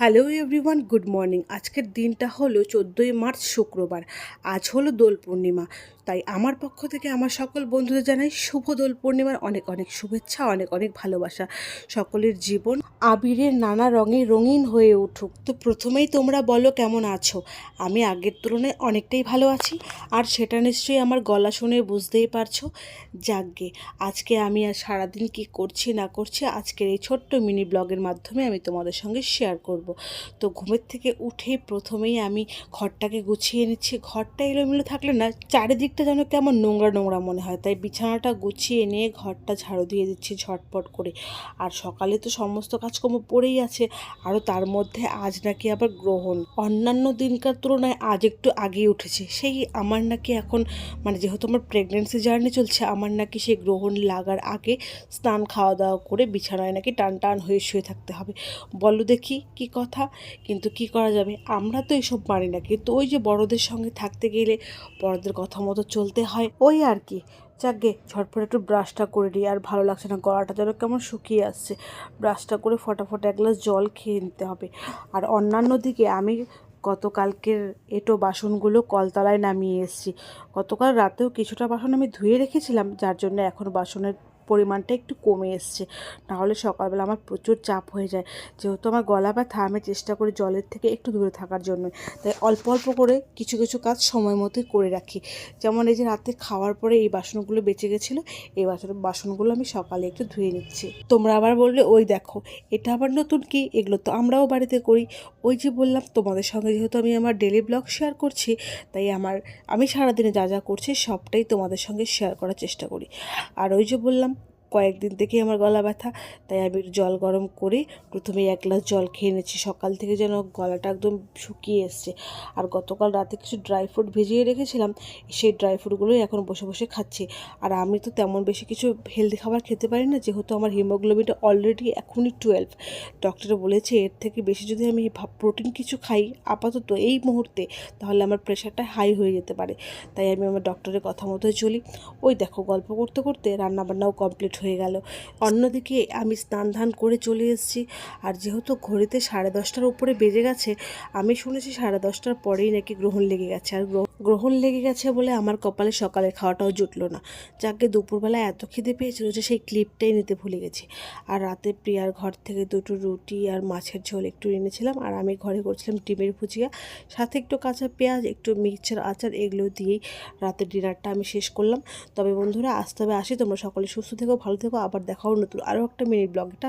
Hello everyone, good morning. আজকের দিনটা হলো চোদ্দোই মার্চ, শুক্রবার। আজ হলো দোল পূর্ণিমা। তাই আমার পক্ষ থেকে আমার সকল বন্ধুদের জানাই শুভ দোল পূর্ণিমার অনেক অনেক শুভেচ্ছা, অনেক অনেক ভালোবাসা। সকলের জীবন আবিরের নানা রঙে রঙিন হয়ে উঠুক। তো প্রথমেই তোমরা বলো কেমন আছো? আমি আগের তুলনায় অনেকটাই ভালো আছি, আর সেটা নিশ্চয়ই আমার গলা শুনে বুঝতেই পারছ। যাকগে, আজকে আমি আর সারাদিন কি করছি না করছি, আজকের এই ছোট্ট মিনি ব্লগের মাধ্যমে আমি তোমাদের সঙ্গে শেয়ার করব। তো ঘুমের থেকে উঠে প্রথমেই আমি ঘরটাকে গুছিয়ে নিচ্ছি। ঘরটা এলোমেলো থাকলে না, চারিদিকটা যেন কেমন নোংরা নোংরা মনে হয়। তাই বিছানাটা গুছিয়ে নিয়ে ঘরটা ঝাড়ু দিয়ে দিচ্ছি ঝটপট করে। আর সকালে তো সমস্ত কাজকর্ম পড়েই আছে। আরও তার মধ্যে আজ নাকি আবার গ্রহণ। অন্যান্য দিনকার তুলনায় আজ একটু আগেই উঠেছে। সেই আমার নাকি এখন মানে যেহেতু আমার প্রেগনেন্সি জার্নি চলছে, আমার নাকি সেই গ্রহণ লাগার আগে স্নান খাওয়া দাওয়া করে বিছানায় নাকি টান টান হয়ে শুয়ে থাকতে হবে। বলো দেখি কি কথা, কিন্তু কি করা যাবে? আমরা তো এসব মানি না। কিন্তু ওই যে বড়দের সঙ্গে থাকতে গেলে বড়দের কথা মতো চলতে হয়। ওই আর কি। যাকগে, ঝটপট একটু ব্রাশটা করে নিই। আর ভালো লাগছে না, গলাটা যেন কেমন শুকিয়ে আসছে। ব্রাশটা করে ফটাফট এক গ্লাস জল খেয়ে নিতে হবে। আর অন্যান্য দিকে আমি গতকালকের এটো বাসনগুলো কলতলায় নামিয়ে এসেছি। গতকাল রাতেও কিছুটা বাসন আমি ধুয়ে রেখেছিলাম, যার জন্য এখন বাসনের পরিমাণটা একটু কমে এসছে। নাহলে সকালবেলা আমার প্রচুর চাপ হয়ে যায়। যেহেতু আমার গলা ব্যথা, আমি চেষ্টা করি জলের থেকে একটু দূরে থাকার জন্য তাই অল্প অল্প করে কিছু কিছু কাজ সময় মতোই করে রাখি। যেমন এই যে রাতে খাওয়ার পরে এই বাসনগুলো বেঁচে গেছিল, এই বাসন, বাসনগুলো আমি সকালে একটু ধুয়ে নিচ্ছি। তোমরা আবার বললে, ওই দেখো, এটা আবার নতুন কি? এগুলো তো আমরাও বাড়িতে করি। ওই যে বললাম, তোমাদের সঙ্গে যেহেতু আমি আমার ডেলি ব্লগ শেয়ার করছি, তাই আমার, আমি সারাদিনে যা যা করছি সবটাই তোমাদের সঙ্গে শেয়ার করার চেষ্টা করি। আর ওই যে বললাম কয়েকদিন থেকেই আমার গলা ব্যথা, তাই আমি জল গরম করে। প্রথমে এক গ্লাস জল খেয়ে নিচ্ছি সকাল থেকে যেন গলাটা একদম শুকিয়ে এসছে। আর গতকাল রাতে কিছু ড্রাই ফ্রুট ভিজিয়ে রেখেছিলাম, সেই ড্রাই ফ্রুটগুলোই এখন বসে বসে খাচ্ছি। আর আমি তো তেমন বেশি কিছু হেলদি খাবার খেতে পারি না, যেহেতু আমার হিমোগ্লোবিনটা অলরেডি এখনই টুয়েলভ ডক্টরে বলেছে, এর থেকে বেশি যদি আমি প্রোটিন কিছু খাই আপাতত এই মুহূর্তে, তাহলে আমার প্রেশারটা হাই হয়ে যেতে পারে। তাই আমি আমার ডক্টরের কথা মতোই চলি। ওই দেখো, গল্প করতে করতে রান্নাবান্নাও কমপ্লিট হয়ে গেল। অন্যদিকে আমি স্নান ধান করে চলে এসেছি। আর যেহেতু ঘড়িতে সাড়ে দশটার উপরে বেজে গেছে, আমি শুনেছি সাড়ে দশটার পরেই নাকি গ্রহণ লেগে গেছে। আর গ্রহ- গ্রহণ লেগে গেছে বলে আমার কপালে সকালে খাওয়াটাও জুটলো না। যাকে দুপুরবেলা এত খিদে পেয়েছিল যে সেই ক্লিপটাই নিতে ভুলে গেছি। আর রাতে প্রিয়ার ঘর থেকে দুটো রুটি আর মাছের ঝোল একটু এনেছিলাম আর আমি ঘরে করছিলাম ডিমের ভুজিয়া, সাথে একটু কাঁচা পেঁয়াজ, একটু মিক্সচার আচার এগুলো দিয়েই রাতের ডিনারটা আমি শেষ করলাম। তবে বন্ধুরা আসতে হবে আসি। তোমরা সকলে সুস্থ থেকো, ভালো থেকো। আবার দেখাও নতুন আরও একটা মিনি ব্লগটা